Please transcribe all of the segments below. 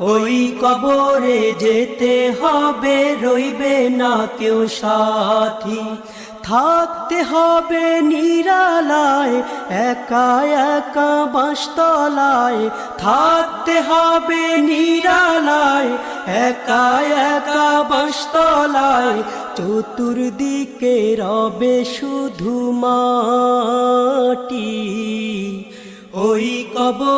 ওই কবরে যেতে হবে, রইবে না কেউ সাথী। থাকতে হবে নিরালায়, একা একা বাঁশতলায় থাকতে হবে নিরালায়, একা একা বাঁশতলায় চতুর্দিকে রবে শুধু মাটি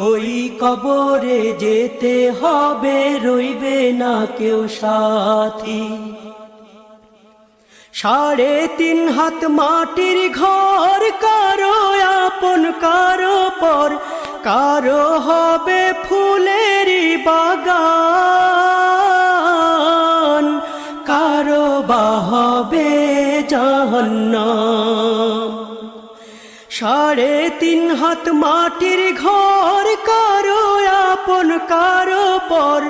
ওই কবরে যেতে হবে, রইবে না কেউ সাথী। সাড়ে তিন হাত মাটির ঘর, কারও আপন, কারও পর, কারও হবে ফুলেরই বাগান। কারও বা হবে জাহান্নাম। সাড়ে তিন হাত মাটির ঘর আপন কারও পর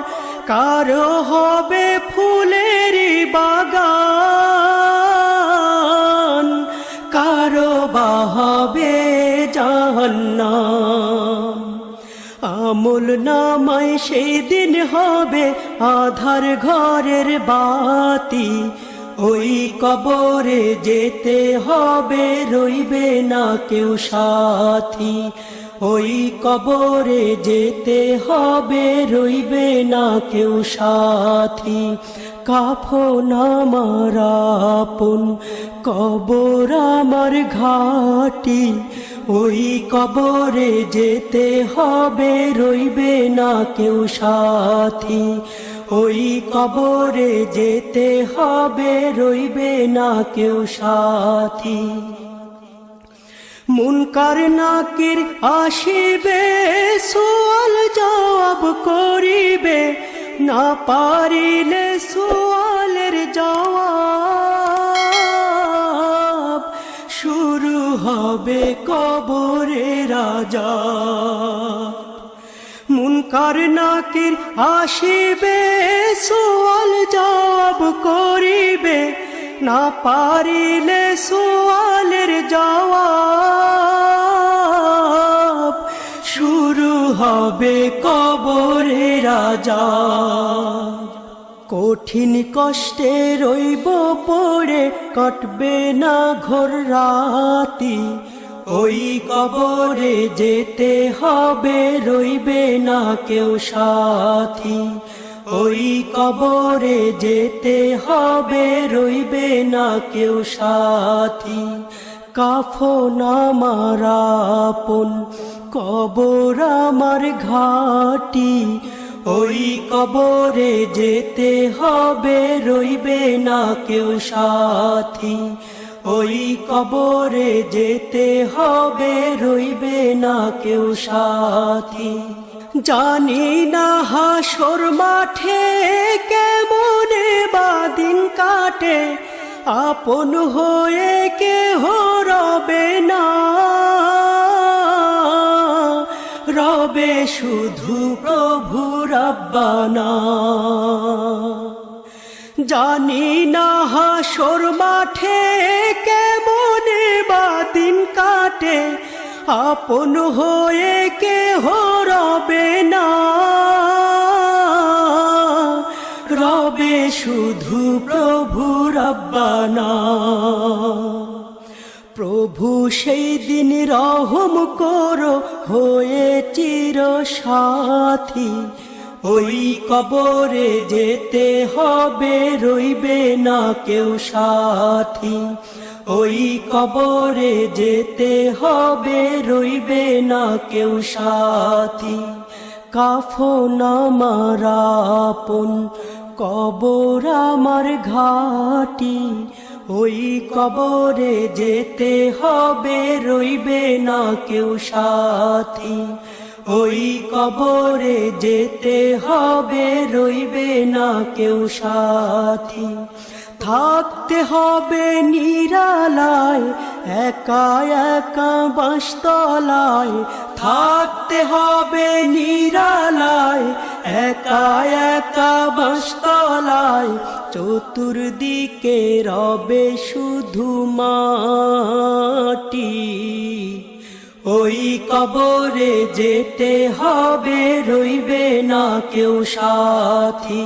কারও হবে ফুলের বাগান? কারও বা হবে জাহান্নাম? আমল নামায় সেই দিন হবে আধার ঘরের বাতি। ওই কবরে যেতে হবে, রইবে না কেউ সাথী। ওই কবরে যেতে হবে, রইবে না কেউ সাথী। কাফন আমার আপন, কবর আমার ঘাটি। ওই কবরে যেতে হবে, রইবে না কেউ সাথী। ওই কবরে যেতে হবে, রইবে না কেউ সাথী। মুনকার নাকির আসিবে, সোয়াল জবাব করিবে। না পারিলে সোয়ালের জবাব শুরু হবে কবরে রাজা। মুনকার নাকির আসিবে, সোয়াল জবাব করিবে। না পারিলে সোয়ালের জবাব শুরু হবে কবরে রাজা। কঠিন কষ্টে রইব পড়ে, কাটবে না ঘোর রাতি। ওই কবরে যেতে হবে, রইবে না কেউ সাথী। ওই কবরে যেতে হবে, রইবে না কেউ সাথী। কাফন আমার আপন, কবর আমার ঘাটি। ওই কবরে যেতে হবে, রইবে না কেউ সাথী। ওই কবরে যেতে হবে, রইবে না কেউ সাথী। জানি না হাসর মাঠে কেমনে বাদিন কাটে, আপন হয়ে কেহ রবে না। রবে শুধু প্রভু রব্বানা। জানি না হাসর মাঠে কেমনে আপন হয়ে কেহ রবে না। রবে শুধু প্রভু রব্বানা। প্রভু সেই দিন রহম করো হয়ে চির সাথী ওই কবরে যেতে হবে, রইবে না কেউ সাথী। ওই কবরে যেতে হবে, রইবে না কেউ সাথী। কাফন আমার আপন, কবর আমার ঘাটি। ওই কবরে যেতে হবে, রইবে না কেউ সাথী। ওই কবরে যেতে হবে, রইবে না কেউ সাথী। থাকতে হবে নিরালায়, একা একা বাঁশতলায় থাকতে হবে নিরালায়, একা একা বাঁশতলায় চতুর্দিকে রবে শুধু মাটি। ওই কবরে যেতে হবে, রইবে না কেউ সাথী।